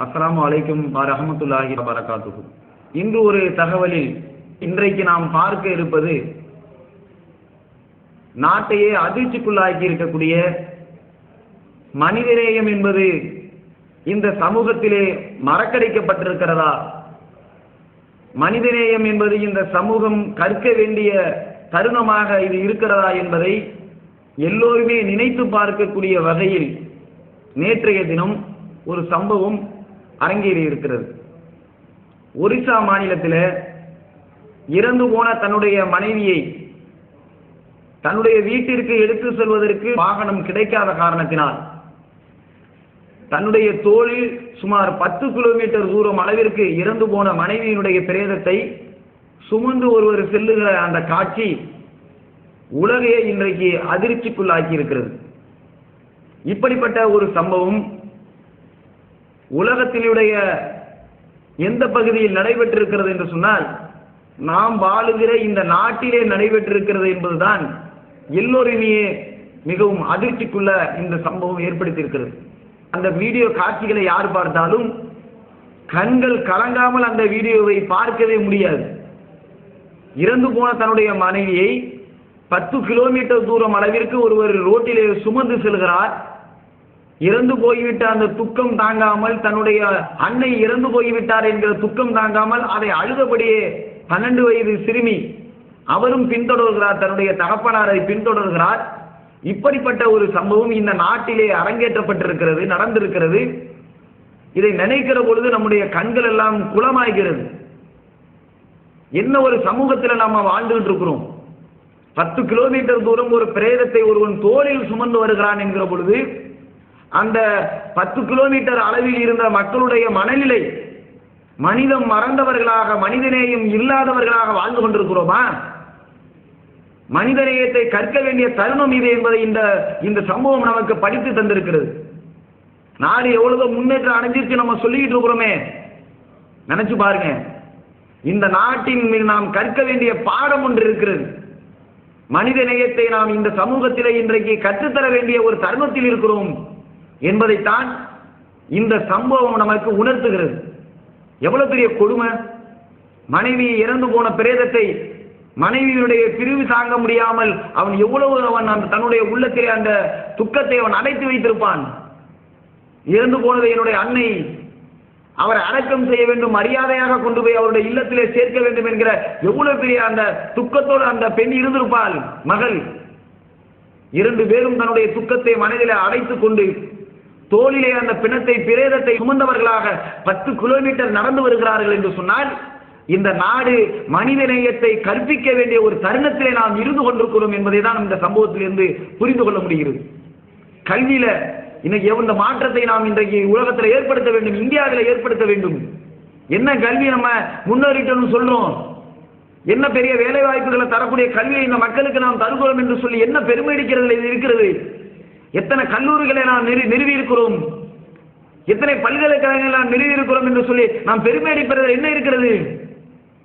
அஸ்லாம் அலைக்கும் வரஹமத்துல்லாஹி வரகாத்துஹு இன்று ஒரு தகவலில் இன்றைக்கு நாம் பார்க்க இருப்பது நாட்டையே அதிர்ச்சிக்குள்ளாக்கி இருக்கக்கூடிய மனிதநேயம் என்பது இந்த சமூகத்திலே மறக்கடிக்கப்பட்டிருக்கிறதா? மனிதநேயம் என்பது இந்த சமூகம் கற்க வேண்டிய தருணமாக இது இருக்கிறதா என்பதை எல்லோருமே நினைத்து பார்க்கக்கூடிய வகையில் நேற்றைய தினம் ஒரு சம்பவம் அரங்கேறி இருக்கிறது. ஒரிசா மாநிலத்தில் இறந்து போன தன்னுடைய மனைவியை தன்னுடைய வீட்டிற்கு எடுத்து செல்வதற்கு வாகனம் கிடைக்காத காரணத்தினால் தன்னுடைய தோளில் சுமார் பத்து கிலோமீட்டர் தூரம் அளவிற்கு இறந்து போன மனைவியினுடைய பிரேதத்தை சுமந்து ஒருவர் செல்லுகிற அந்த காட்சி உலகையே இன்றைக்கு அதிர்ச்சிக்குள்ளாக்கி இருக்கிறது இப்படிப்பட்ட ஒரு சம்பவம் உலகத்தினுடைய எந்த பகுதியில் நடைபெற்றிருக்கிறது என்று சொன்னால் நாம் வாழுகிற இந்த நாட்டிலே நடைபெற்றிருக்கிறது என்பதுதான் எல்லோருமே மிகவும் அதிர்ச்சிக்குள்ள இந்த சம்பவம் ஏற்படுத்தியிருக்கிறது. அந்த வீடியோ காட்சிகளை யார் பார்த்தாலும் கண்கள் கலங்காமல் அந்த வீடியோவை பார்க்கவே முடியாது. இறந்து போன தன்னுடைய மனைவியை பத்து கிலோமீட்டர் தூரம் அளவிற்கு ஒருவர் ரோட்டிலே சுமந்து செல்கிறார். இறந்து போய்விட்ட அந்த துக்கம் தாங்காமல் தன்னுடைய அன்னை இறந்து போய்விட்டார் என்கிற துக்கம் தாங்காமல் அதை அழுதபடியே பன்னெண்டு வயது சிறுமி அவரும் பின்தொடர்கிறார் தன்னுடைய தகப்பனாரை பின்தொடர்கிறார். இப்படிப்பட்ட ஒரு சம்பவம் இந்த நாட்டிலே அரங்கேற்றப்பட்டிருக்கிறது நடந்திருக்கிறது. இதை நினைக்கிற பொழுது நம்முடைய கண்கள் எல்லாம் குளமாகிறது என்ன ஒரு சமூகத்தில் நாம் வாழ்ந்துகிட்டு இருக்கிறோம்? பத்து கிலோமீட்டர் தூரம் ஒரு பிரேதத்தை ஒருவன் தோளில் சுமந்து வருகிறான் என்கிற பொழுது அந்த பத்து கிலோமீட்டர் அளவில் இருந்த மக்களுடைய மனநிலை மனிதம் மறந்தவர்களாக மனிதநேயம் இல்லாதவர்களாக வாழ்ந்து கொண்டிருக்கிறோமா? மனிதநேயத்தை கற்க வேண்டிய தருணம் இது என்பதை இந்த இந்த சம்பவம் நமக்கு படித்து தந்திருக்கிறது. நாடு எவ்வளவு முன்னேற்றம் அடைஞ்சிருச்சு நம்ம சொல்லிக்கிட்டு இருக்கிறோமே. நினைச்சு பாருங்க. இந்த நாட்டின் மீது நாம் கற்க வேண்டிய பாடம் ஒன்று இருக்கிறது. மனித நேயத்தை நாம் இந்த சமூகத்திலே இன்றைக்கு கற்றுத்தர வேண்டிய ஒரு தருணத்தில் இருக்கிறோம். என்பதைத்தான் இந்த சம்பவம் நமக்கு உணர்த்துகிறது. எவ்வளவு பெரிய கொடுமை? மனைவி இறந்து போன பிரேதத்தை மனைவியினுடைய பிரிவு தாங்க முடியாமல் அவன் எவ்வளவு அவன் அந்த தன்னுடைய உள்ளத்திலே அந்த துக்கத்தை அவன் அடைத்து வைத்திருப்பான். இறந்து போனது என்னுடைய அன்னை அவரை அடக்கம் செய்ய வேண்டும் மரியாதையாக கொண்டு போய் அவருடைய இல்லத்திலே சேர்க்க வேண்டும் என்கிற எவ்வளவு பெரிய அந்த துக்கத்தோடு அந்த பெண் இருந்திருப்பாள் மகள். இரண்டு பேரும் தன்னுடைய துக்கத்தை மனதிலே அடைத்துக் கொண்டு தோளிலே அந்த பிணத்தை பிரேதத்தை சுமந்தவர்களாக பத்து கிலோமீட்டர் நடந்து வருகிறார்கள் என்று சொன்னால் இந்த நாடு மனித நேயத்தை கற்பிக்க வேண்டிய ஒரு தருணத்திலே நாம் இருந்து கொண்டிருக்கிறோம் என்பதை தான் இந்த சம்பவத்திலிருந்து புரிந்து கொள்ள முடிகிறது. கல்வியில இன்னைக்கு எந்த மாற்றத்தை நாம் இன்றைக்கு உலகத்தில் ஏற்படுத்த வேண்டும் இந்தியாவில் ஏற்படுத்த வேண்டும். என்ன கல்வி நம்ம முன்னேறிட்டோம்னு சொல்றோம்? என்ன பெரிய வேலை வாய்ப்புகளை தரக்கூடிய கல்வியை இந்த மக்களுக்கு நாம் தருகிறோம் என்று சொல்லி என்ன பெருமை அடிக்கிறது இது இருக்கிறது? எத்தனை கல்லூரிகளை நாம் நிறு நிறுவி இருக்கிறோம் எத்தனை பல்கலைக்கழகங்களை நாம் நிறுவி இருக்கிறோம் என்று சொல்லி நாம் பெருமை அடிப்பதில் என்ன இருக்கிறது?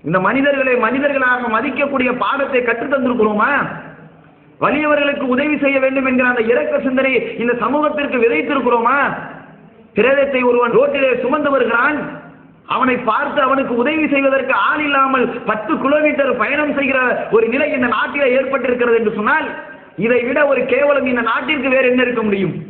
இந்த மனிதர்களை மனிதர்களாக மதிக்கக்கூடிய பாடத்தை கற்றுத் தந்திருக்கிறோமா? வலியவர்களுக்கு உதவி செய்ய வேண்டும் என்கிற அந்த இறக்க சிந்தனை இந்த சமூகத்திற்கு விதைத்திருக்கிறோமா? பிரேதத்தை ஒருவன் ரோட்டிலே சுமந்து வருகிறான். அவனை பார்த்து அவனுக்கு உதவி செய்வதற்கு ஆள் இல்லாமல் பத்து கிலோமீட்டர் பயணம் செய்கிற ஒரு நிலை இந்த நாட்டிலே ஏற்பட்டிருக்கிறது என்று சொன்னால் இதை விட ஒரு கேவலம் இந்த நாட்டிற்கு வேறு என்ன இருக்க முடியும்?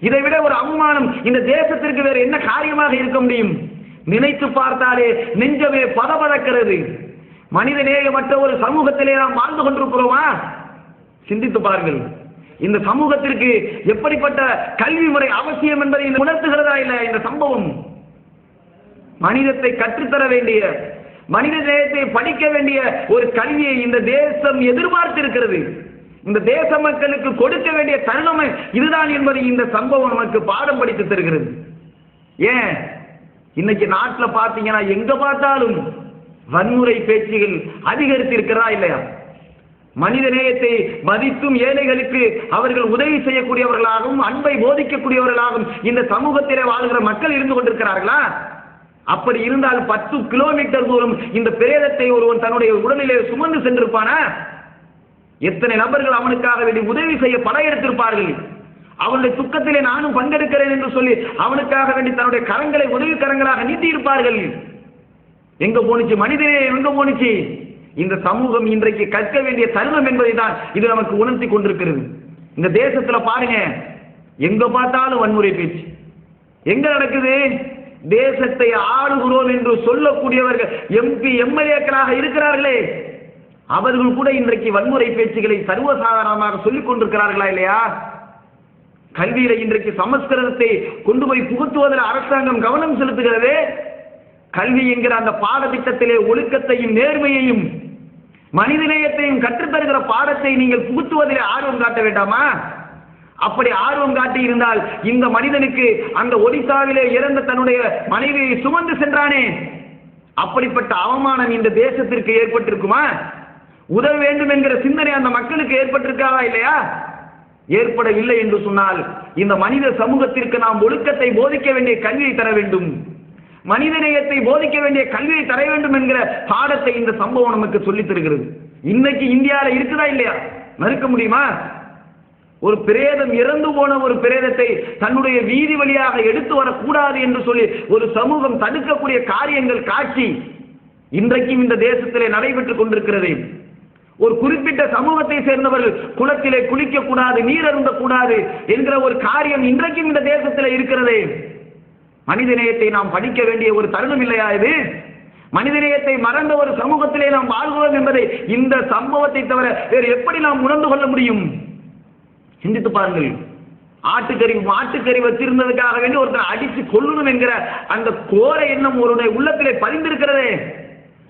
இதை விட ஒரு அவமானம் இந்த தேசத்திற்கு வேறு என்ன காரியமாக இருக்க முடியும்? நினைத்து பார்த்தாலே நெஞ்சமே பதபதக்கிறது. மனித நேயமற்ற ஒரு சமூகத்திலே நாம் வாழ்ந்து கொண்டிருக்கிறோமா? சிந்தித்து பாருங்கள். இந்த சமூகத்திற்கு எப்படிப்பட்ட கல்வி முறை அவசியம் என்பதை உணர்த்துகிறதா இல்ல இந்த சம்பவம்? மனிதத்தை கற்றுத்தர வேண்டிய மனித நேயத்தை படிக்க வேண்டிய ஒரு கல்வியை இந்த தேசம் எதிர்பார்த்திருக்கிறது. இந்த தேச மக்களுக்கு கொடுக்க வேண்டிய தருணம் இதுதான் என்பதை இந்த சம்பவம் நமக்கு பாடம் படித்து தருகிறது. ஏன்? இன்னைக்கு நாட்டில் பார்த்தீங்கன்னா எங்க பார்த்தாலும் வன்முறை பேச்சுகள் அதிகரித்திருக்கிறதா இல்லையா? மனித நேயத்தை மதித்தும் ஏழைகளுக்கு அவர்கள் உதவி செய்யக்கூடியவர்களாகவும் அன்பை போதிக்கக்கூடியவர்களாகவும் இந்த சமூகத்திலே வாழ்கிற மக்கள் இருந்து கொண்டிருக்கிறார்களா? அப்படி இருந்தால் பத்து கிலோமீட்டர் தூரம் இந்த பிரேதத்தை ஒருவன் தன்னுடைய உடலிலே சுமந்து சென்றிருப்பானா? எத்தனை நபர்கள் அவனுக்காக வேண்டி உதவி செய்ய படையெடுத்திருப்பார்கள் அவனுடைய துக்கத்திலே நானும் பங்கெடுக்கிறேன் என்று சொல்லி அவனுக்காக வேண்டி தன்னுடைய கரங்களை உதவி கரங்களாக நீட்டியிருப்பார்கள். எங்க போனுச்சு? மனிதனே எங்க போனுச்சு? இந்த சமூகம் இன்றைக்கு கற்க வேண்டிய தருணம் என்பதை தான் இது நமக்கு உணர்த்தி கொண்டிருக்கிறது. இந்த தேசத்துல பாருங்க எங்க பார்த்தாலும் வன்முறை பேச்சு. எங்க நடக்குது? தேசத்தை ஆளுகிறோம் என்று சொல்லக்கூடியவர்கள் எம்பி எம்எல்ஏக்களாக இருக்கிறார்களே. அவர்கள் கூட இன்றைக்கு வன்முறை பேச்சுகளை சர்வசாதாரணமாக சொல்லிக் கொண்டிருக்கிறார்களா இல்லையா? கல்வியில இன்றைக்கு சமஸ்கிருதத்தை கொண்டு போய் புகுத்துவதில் அரசாங்கம் கவனம் செலுத்துகிறது. கல்வி என்கிற அந்த பாடத்திட்டத்திலே ஒழுக்கத்தையும் நேர்மையையும் மனிதநேயத்தையும் கற்றுத்தருகிற பாடத்தை நீங்கள் புகுத்துவதிலே ஆர்வம் காட்ட வேண்டாமா? அப்படி ஆர்வம் காட்டி இருந்தால் இந்த மனிதனுக்கு அந்த ஒடிசாவிலே இறந்த தன்னுடைய மனைவியை சுமந்து சென்றானே. அப்படிப்பட்ட அவமானம் இந்த தேசத்திற்கு ஏற்பட்டிருக்குமா? உதவ வேண்டும் என்கிற சிந்தனை அந்த மக்களுக்கு ஏற்பட்டிருக்காதா இல்லையா? ஏற்படவில்லை என்று சொன்னால் இந்த மனித சமூகத்திற்கு நாம் ஒழுக்கத்தை போதிக்க வேண்டிய கல்வியை தர வேண்டும். மனிதநேயத்தை போதிக்க வேண்டிய கல்வியை தர வேண்டும் என்கிற பாடத்தை இந்த சம்பவம் நமக்கு சொல்லித் தருகிறது. இன்னைக்கு இந்தியாவில் இருக்குதா இல்லையா? மறுக்க முடியுமா? ஒரு பிரேதம் இறந்து போன ஒரு பிரேதத்தை தன்னுடைய வீதி வழியாக எடுத்து வரக்கூடாது என்று சொல்லி ஒரு சமூகம் தடுக்கக்கூடிய காரியங்கள் காட்சி இன்றைக்கும் இந்த தேசத்திலே நடைபெற்றுக் கொண்டிருக்கிறது. ஒரு குறிப்பிட்ட சமூகத்தை சேர்ந்தவர்கள் குளத்திலே குளிக்க கூடாது நீர் அருந்த கூடாது என்கிற ஒரு காரியம் இன்றைக்கும் இந்த தேசத்தில் இருக்கிறது. மனிதநேயத்தை நாம் படிக்க வேண்டிய ஒரு தருணம் இல்லையா இது? மனிதநேயத்தை மறந்த ஒரு சமூகத்திலே நாம் வாழ்கிறோம் என்பதை இந்த சம்பவத்தை தவிர வேறு எப்படி நாம் உணர்ந்து கொள்ள முடியும்? சிந்தித்து பாருங்கள். ஆட்டுக்கறி மாட்டுக்கறி வச்சிருந்ததுக்காக வேண்டி ஒருத்தர் அடித்து கொள்ளணும் என்கிற அந்த கோர எண்ணம் ஒருடைய உள்ளத்திலே பதிந்திருக்கிறதே.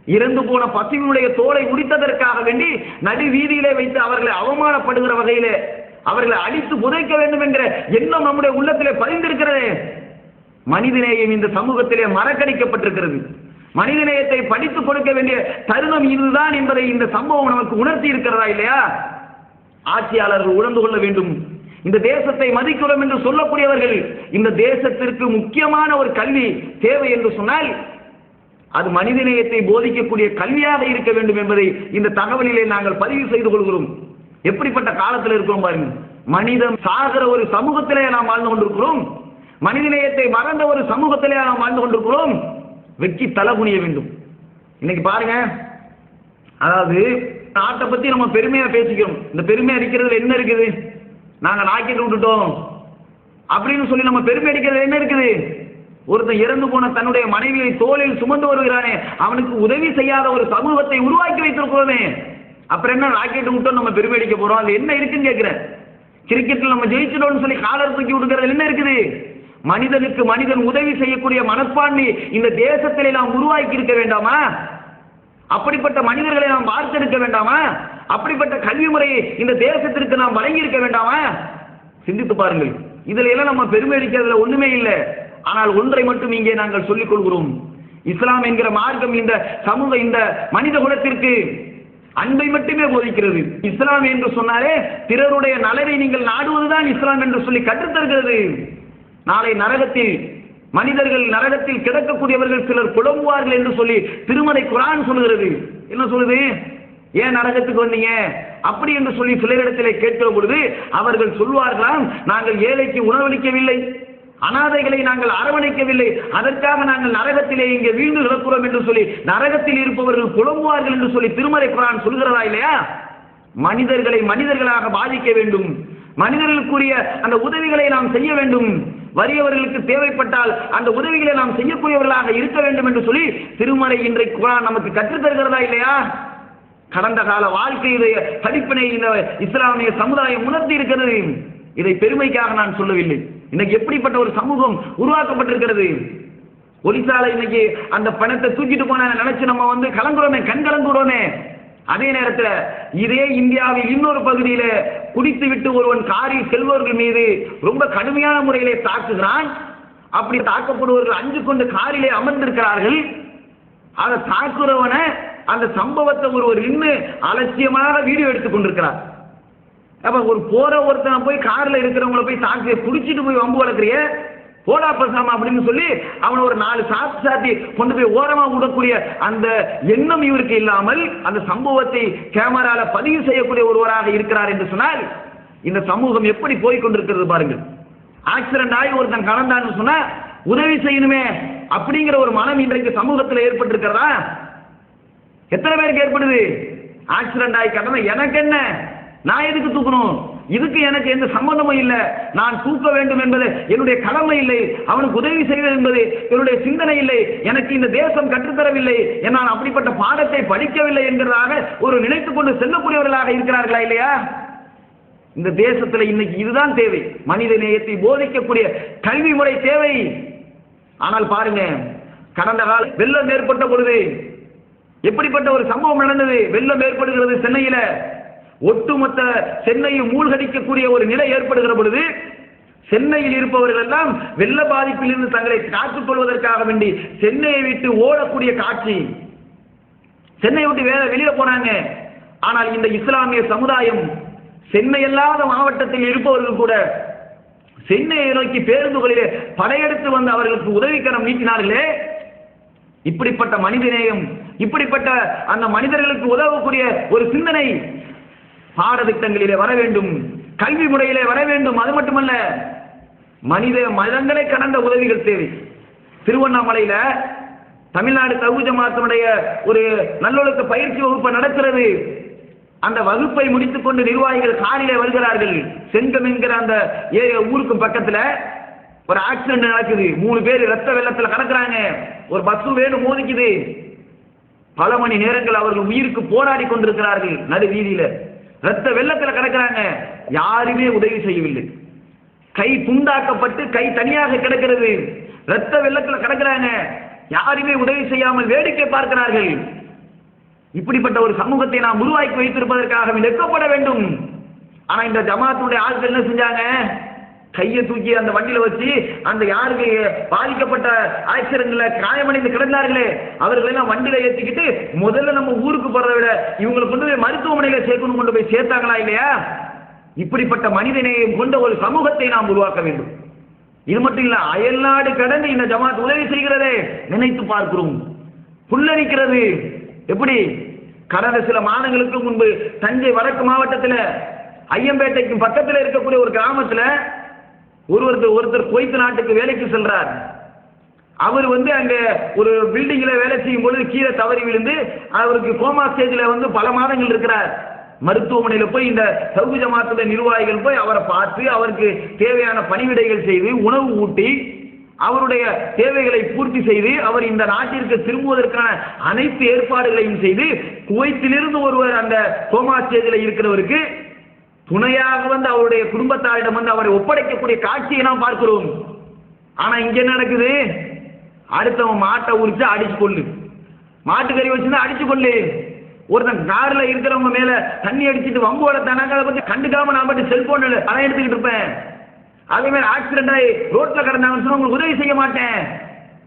இறந்து போன பசுவினுடைய தோலை உடித்ததற்காக வேண்டி நடு வீதியிலே வைத்து அவர்களை அவமானப்படுகிற வகையிலே அவர்களை அடித்து புதைக்க வேண்டும் என்கிற எண்ணம் நம்முடைய உள்ளத்திலே பதிந்திருக்கிறது. மனிதநேயம் இந்த சமூகத்திலே மறக்கடிக்கப்பட்டிருக்கிறது. மனிதநேயத்தை படித்துக் கொடுக்க வேண்டிய தருணம் இதுதான் என்பதை இந்த சம்பவம் நமக்கு உணர்த்தி இருக்கிறதா இல்லையா? ஆட்சியாளர்கள் உணர்ந்து கொள்ள வேண்டும். இந்த தேசத்தை மதிக்கிறோம் என்று சொல்லக்கூடியவர்கள் இந்த தேசத்திற்கு முக்கியமான ஒரு கல்வி தேவை என்று சொன்னால் அது மனிதநேயத்தை போதிக்கக்கூடிய கல்வியாக இருக்க வேண்டும் என்பதை இந்த தகவலிலே நாங்கள் பதிவு செய்து கொள்கிறோம். எப்படிப்பட்ட காலத்தில் இருக்கிறோம் பாருங்க. மனிதன் சாகிற ஒரு சமூகத்திலே நாம் வாழ்ந்து கொண்டிருக்கிறோம். மனிதநேயத்தை மறந்த ஒரு சமூகத்திலே நாம் வாழ்ந்து கொண்டிருக்கிறோம். வெற்றி தலை குனிய வேண்டும். இன்னைக்கு பாருங்க. அதாவது நாட்டை பத்தி நம்ம பெருமையா பேசிக்கிறோம். இந்த பெருமை அடிக்கிறதுல என்ன இருக்குது? நாங்க நாக்கிட்டு விட்டுட்டோம். அப்படின்னு சொல்லி நம்ம பெருமை அடிக்கிறது என்ன இருக்குது? ஒருத்தன் இறந்து போன தன்னுடைய மனைவியை தோளில் சுமந்து வருகிறானே அவனுக்கு உதவி செய்யாத ஒரு சமூகத்தை உருவாக்கி வைத்திருக்கிறோமே. அப்புறம் என்ன ராக்கெட் விட்டோம் நம்ம பெருமை அடிக்க போறோம்? அது என்ன இருக்குன்னு கேட்கிறேன். கிரிக்கெட்டில் நம்ம ஜெயிச்சிட்டோம்னு சொல்லி காலர் தூக்கி விடுக்கிறது என்ன இருக்குது? மனிதனுக்கு மனிதன் உதவி செய்யக்கூடிய மனப்பான்மை இந்த தேசத்திலே நாம் உருவாக்கி இருக்க வேண்டாமா? அப்படிப்பட்ட மனிதர்களை நாம் வார்த்தெடுக்க வேண்டாமா? அப்படிப்பட்ட கல்வி முறையை இந்த தேசத்திற்கு நாம் வழங்கி இருக்க வேண்டாமா? சிந்தித்து பாருங்கள். இதுல எல்லாம் நம்ம பெருமை அடிக்கிறதுல ஒண்ணுமே இல்லை. ஆனால் ஒன்றை மட்டும் இங்கே நாங்கள் சொல்லிக் கொள்கிறோம். இஸ்லாம் என்கிற மார்க்கம் இந்த சமூக இந்த மனித குலத்திற்கு அன்பை மட்டுமே போதிக்கிறது. இஸ்லாம் என்று சொன்னாலே பிறருடைய நலனை நீங்கள் நாடுவதுதான் இஸ்லாம் என்று சொல்லி கற்றுத்தருகிறது நாளை நரகத்தில் மனிதர்கள் நரகத்தில் கிடக்கக்கூடியவர்கள் சிலர் புலம்புவார்கள் என்று சொல்லி திருமலை குரான் சொல்லுகிறது. என்ன சொல்லுது? ஏன் நரகத்துக்கு வந்தீங்க? அப்படி என்று சொல்லி சிலரிடத்திலே கேட்கிற பொழுது அவர்கள் சொல்வார்களாம் நாங்கள் ஏழைக்கு உணவளிக்கவில்லை. அனாதைகளை நாங்கள் அரவணைக்கவில்லை. அதற்காக நாங்கள் நரகத்திலே இங்கே வீழ்ந்து கிடக்கிறோம் என்று சொல்லி நரகத்தில் இருப்பவர்கள் புலம்புவார்கள் என்று சொல்லி திருமலை குரான் சொல்கிறதா இல்லையா? மனிதர்களை மனிதர்களாக பாதிக்க வேண்டும். மனிதர்களுக்குரிய அந்த உதவிகளை நாம் செய்ய வேண்டும். வறியவர்களுக்கு தேவைப்பட்டால் அந்த உதவிகளை நாம் செய்யக்கூடியவர்களாக இருக்க வேண்டும் என்று சொல்லி திருமலை இன்றைக்கு குரான் நமக்கு கற்றுத் தருகிறதா இல்லையா? கடந்த கால வாழ்க்கையுடைய படிப்பினை இந்த இஸ்லாமிய சமுதாயம் உணர்த்தி இருக்கிறது. இதை பெருமைக்காக நான் சொல்லவில்லை. இன்னைக்கு எப்படிப்பட்ட ஒரு சமூகம் உருவாக்கப்பட்டிருக்கிறது? ஒலிசால இன்னைக்கு அந்த பணத்தை தூக்கிட்டு போன நினைச்சு நம்ம வந்து கலங்குறோமே கண் கலங்குறோமே. அதே நேரத்தில் இதே இந்தியாவில் இன்னொரு பகுதியில் குடித்து விட்டு ஒருவன் காரில் செல்வர்கள் மீது ரொம்ப கடுமையான முறையிலே தாக்குகிறான். அப்படி தாக்கப்படுவர்கள் அஞ்சு கொண்டு காரிலே அமர்ந்திருக்கிறார்கள். அதை தாக்குறவனை அந்த சம்பவத்தை ஒருவர் நின்று அலட்சியமாக வீடியோ எடுத்துக் கொண்டிருக்கிறார். அப்போ ஒரு போற ஒருத்தனை போய் கார்ல இருக்கிறவங்கள போய் தாக்கி பிடிச்சிட்டு போய் வம்பு வளர்க்குறிய? போடா பசாமா அப்படின்னு சொல்லி அவனை ஒரு நாலு சாத்து சாத்தி கொண்டு போய் ஓரமா விடக்கூடிய அந்த எண்ணம் இவருக்கு இல்லாமல் அந்த சம்பவத்தை கேமரால பதிவு செய்யக்கூடிய ஒருவராக இருக்கிறார் என்று சொன்னால் இந்த சமூகம் எப்படி போய்கொண்டிருக்கிறது பாருங்கள். ஆக்சிடென்ட் ஆகி ஒருத்தன் கடந்தான்னு சொன்னா உதவி செய்யணுமே அப்படிங்கிற ஒரு மனம் இன்றைக்கு சமூகத்தில் ஏற்பட்டிருக்கிறதா? எத்தனை பேருக்கு ஏற்படுது? ஆக்சிடென்ட் ஆகி கடந்த எனக்கு என்ன? நான் எதுக்கு தூக்கணும்? இதுக்கு எனக்கு எந்த சம்பந்தமும் இல்லை. நான் தூக்க வேண்டும் என்பது என்னுடைய கடமை இல்லை. அவனுக்கு உதவி செய்வது என்பது என்னுடைய சிந்தனை இல்லை. எனக்கு இந்த தேசம் கற்றுத்தரவில்லை. நான் அப்படிப்பட்ட பாடத்தை படிக்கவில்லை என்கிறதாக ஒரு நினைத்துக் கொண்டு செல்லக்கூடியவர்களாக இருக்கிறார்களா இல்லையா? இந்த தேசத்துல இன்னைக்கு இதுதான் தேவை. மனித நேயத்தை போதிக்கக்கூடிய கல்வி முறை தேவை. ஆனால் பாருங்க கடந்த கால வெள்ளம் ஏற்பட்ட பொழுது எப்படிப்பட்ட ஒரு சம்பவம் நடந்தது? வெள்ளம் ஏற்படுகிறது சென்னையில. ஒட்டுமொத்த சென்னையை மூழ்கடிக்கக்கூடிய ஒரு நிலை ஏற்படுகிற பொழுது சென்னையில் இருப்பவர்கள் எல்லாம் வெள்ள பாதிப்பிலிருந்து தங்களை காத்துக் கொள்வதற்காக வேண்டி சென்னையை விட்டு ஓடக்கூடிய காட்சி. சென்னையை விட்டு வேற வெளியில போனாங்க. ஆனால் இந்த இஸ்லாமிய சமுதாயம் சென்னை அல்லாத மாவட்டத்தில் இருப்பவர்கள் கூட சென்னையை நோக்கி பேருந்துகளிலே படையெடுத்து வந்து அவர்களுக்கு உதவிக்கரம் நீட்டினார்களே. இப்படிப்பட்ட மனிதநேயம் இப்படிப்பட்ட அந்த மனிதர்களுக்கு உதவக்கூடிய ஒரு சிந்தனை பாடத்திட்டங்களிலே வர வேண்டும் கல்வி முறையிலே வர வேண்டும். அது மட்டுமல்ல மனித மதங்களை கடந்த உதவிகள் தேவை. திருவண்ணாமலையில தமிழ்நாடு தகுதி மாத்தினுடைய ஒரு நல்லொழுக்க பயிற்சி வகுப்பு நடக்கிறது. அந்த வகுப்பை முடித்துக்கொண்டு நிர்வாகிகள் காரிலே வருகிறார்கள். செங்கம் என்கிற அந்த ஏ- ஊருக்கும் பக்கத்துல ஒரு ஆக்சிடென்ட் நடக்குது. மூணு பேர் ரத்த வெள்ளத்துல கடக்குறாங்க. ஒரு பஸ் வேணும் மோதிக்குது. பல மணி நேரங்கள் அவர்கள் உயிருக்கு போராடி கொண்டிருக்கிறார்கள் நடு வீதியில. ரத்த வெள்ளத்துல கிடக்குறாங்க. யாருமே உதவி செய்யவில்லை. கை துண்டாக்கப்பட்டு கை தனியாக கிடக்கிறது. ரத்த வெள்ளத்துல கிடக்குறாங்க. யாருமே உதவி செய்யாமல் வேடிக்கை பார்க்கிறார்கள். இப்படிப்பட்ட ஒரு சமூகத்தை நாம் உருவாக்கி வைத்திருப்பதற்காக வெட்கப்பட வேண்டும். ஆனா இந்த ஜமாத்துடைய ஆட்கள் என்ன செஞ்சாங்க? கையை தூக்கி அந்த வண்டியில வச்சு அந்த யாருக்கு பாதிக்கப்பட்ட ஆக்சிடென்ட்ல காயமடைந்து கிடந்தார்களே அவர்களெல்லாம் வண்டியில ஏற்றிக்கிட்டு முதல்ல நம்ம ஊருக்கு போறதை விட இவங்களை கொண்டு போய் மருத்துவமனையில சேர்க்கணும் கொண்டு போய் சேர்த்தாங்களா இல்லையா? இப்படிப்பட்ட மனிதநேயம் கொண்ட ஒரு சமூகத்தை நாம் உருவாக்க வேண்டும். இது மட்டும் இல்ல அயல்நாடு கடந்து இந்த ஜமாத் உதவி செய்கிறதே நினைத்து பார்க்கிறோம். புல்லரிக்கிறது. எப்படி? கடந்த சில மாதங்களுக்கு முன்பு தஞ்சை வடக்கு மாவட்டத்தில் ஐயம்பேட்டைக்கும் பக்கத்தில் இருக்கக்கூடிய ஒரு கிராமத்தில் ஒருவர் ஒருத்தர் குவைத் நாட்டுக்கு வேலைக்கு செல்றார் அவர் வந்து அங்கே ஒரு பில்டிங்கில் வேலை செய்யும் பொழுது கீழே தவறி விழுந்து அவருக்கு கோமா ஸ்டேஜில் வந்து பல மாதங்கள் இருக்கிறார். மருத்துவமனையில் போய் இந்த சவுகு ஜமாத்துடைய நிர்வாகிகள் போய் அவரை பார்த்து அவருக்கு தேவையான பணிவிடைகள் செய்து உணவு ஊட்டி அவருடைய தேவைகளை பூர்த்தி செய்து அவர் இந்த நாட்டிற்கு திரும்புவதற்கான அனைத்து ஏற்பாடுகளையும் செய்து குவைத்திலிருந்து ஒருவர் அந்த கோமா ஸ்டேஜில் இருக்கிறவருக்கு துணையாக வந்து அவருடைய குடும்பத்தாரிடம் வந்து அவரை ஒப்படைக்கக்கூடிய காட்சியை நாம் பார்க்கிறோம். ஆனா இங்க என்ன நடக்குது? அடுத்தவன் மாட்டை உரிச்சு அடிச்சு கொள்ளு மாட்டுக்கறி வச்சிருந்தா அடிச்சு கொள்ளு ஒருத்தன் கார்ல இருக்கிறவங்க மேல தண்ணி அடிச்சிட்டு வம்பு வளர்த்தானாங்க அதை பத்தி கண்டுக்காம நான் பட்டு செல்போன்ல பணம் எடுத்துக்கிட்டு இருப்பேன். அதே மாதிரி ஆக்சிடென்ட் ஆகி ரோட்ல கிடந்தாங்கன்னு சொன்னா உங்களுக்கு உதவி செய்ய மாட்டேன்.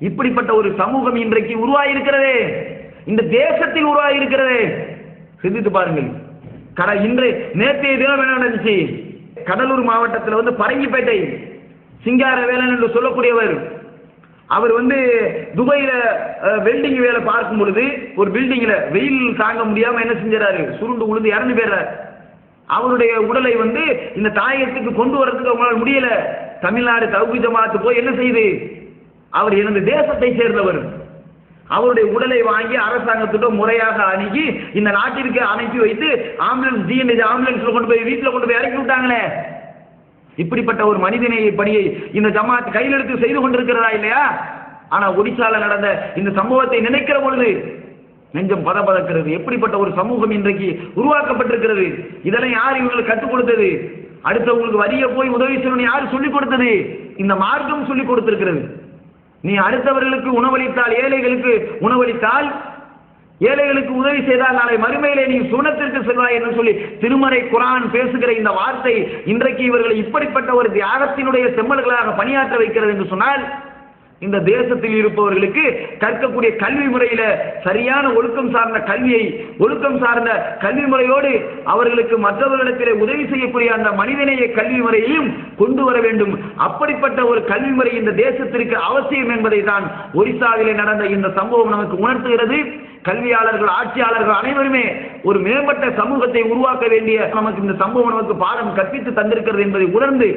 இப்படிப்பட்ட ஒரு சமூகம் இன்றைக்கு உருவாகி இருக்கிறது இந்த தேசத்தில் உருவாகி இருக்கிறது சிந்தித்து பாருங்கள். கட இன்று நேற்றைய தினம் என்ன நடந்துச்சு? கடலூர் மாவட்டத்தில் வந்து பரங்கிப்பேட்டை சிங்கார வேலன் என்று சொல்லக்கூடியவர். அவர் வந்து துபையில் வெல்டிங் வேலை பார்க்கும் பொழுது ஒரு பில்டிங்கில் வெயில் தாங்க முடியாமல் என்ன செஞ்சாரு? சுருண்டு உளுந்து இறந்து போயிடுறாரு. அவருடைய உடலை வந்து இந்த தாயகத்துக்கு கொண்டு வரதுக்கு அவங்களால் முடியல. தமிழ்நாடு தகுதி ஜமாத்து போய் என்ன செய்யுது அவர் எனது தேசத்தை சேர்ந்தவர். அவருடைய உடலை வாங்கி அரசாங்கத்திட்ட முறையாக அணுகி இந்த நாட்டிற்கு அனுப்பி வைத்து ஆம்புலன்ஸ் ஜிஎன்ஜி ஆம்புலன்ஸ்ல கொண்டு போய் வீட்டுல கொண்டு போய் இறக்கி விட்டாங்களே. இப்படிப்பட்ட ஒரு மனிதநேய பணியை இந்த ஜமாத் கையில் எடுத்து செய்து கொண்டிருக்கிறதா இல்லையா? ஆனா ஒடிசால நடந்த இந்த சம்பவத்தை நினைக்கிற பொழுது நெஞ்சம் பதபதக்கிறது. எப்படிப்பட்ட ஒரு சமூகம் இன்றைக்கு உருவாக்கப்பட்டிருக்கிறது? இதெல்லாம் யார் இவங்களுக்கு கற்றுக் கொடுத்தது? அடுத்தவங்களுக்கு வரிய போய் உதவி செய்யணும்னு யார் சொல்லிக் கொடுத்தது? இந்த மார்க்கம் சொல்லிக் கொடுத்திருக்கிறது. நீ அடுத்தவர்களுக்கு உணவளித்தால் ஏழைகளுக்கு உணவளித்தால் ஏழைகளுக்கு உதவி செய்தால் நாளை மறுமையிலே நீ சுனத்திற்கு செல்வாய் என்று சொல்லி திருமறை குரான் பேசுகிற இந்த வார்த்தை இன்றைக்கு இவர்களை இப்படிப்பட்ட ஒரு தியாகத்தினுடைய செம்மல்களாக பணியாற்ற வைக்கிறது என்று சொன்னால் இந்த தேசத்தில் இருப்பவர்களுக்கு கற்கக்கூடிய கல்வி முறையில சரியான ஒழுக்கம் சார்ந்த கல்வியை ஒழுக்கம் சார்ந்த கல்வி முறையோடு அவர்களுக்கு மற்றவர்களிடத்திலே உதவி செய்யக்கூடிய அந்த மனிதநேய கல்வி முறையையும் கொண்டு வர வேண்டும். அப்படிப்பட்ட ஒரு கல்வி முறை இந்த தேசத்திற்கு அவசியம் என்பதை தான் ஒரிசாவிலே நடந்த இந்த சம்பவம் நமக்கு உணர்த்துகிறது. கல்வியாளர்கள் ஆட்சியாளர்கள் அனைவருமே ஒரு மேம்பட்ட சமூகத்தை உருவாக்க வேண்டிய நமக்கு இந்த சம்பவம் நமக்கு பாடம் கற்பித்து தந்திருக்கிறது என்பதை உணர்ந்து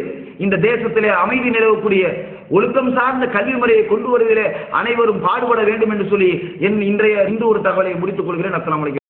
இந்த தேசத்திலே அமைதி நிலவக்கூடிய ஒழுக்கம் சார்ந்த கல்வி முறையை கொண்டு வருவதிலே அனைவரும் பாடுபட வேண்டும் என்று சொல்லி என் இன்றைய இந்த ஒரு தகவலை முடித்துக் கொள்கிறேன். அஸ்லாம் வலைக்கம்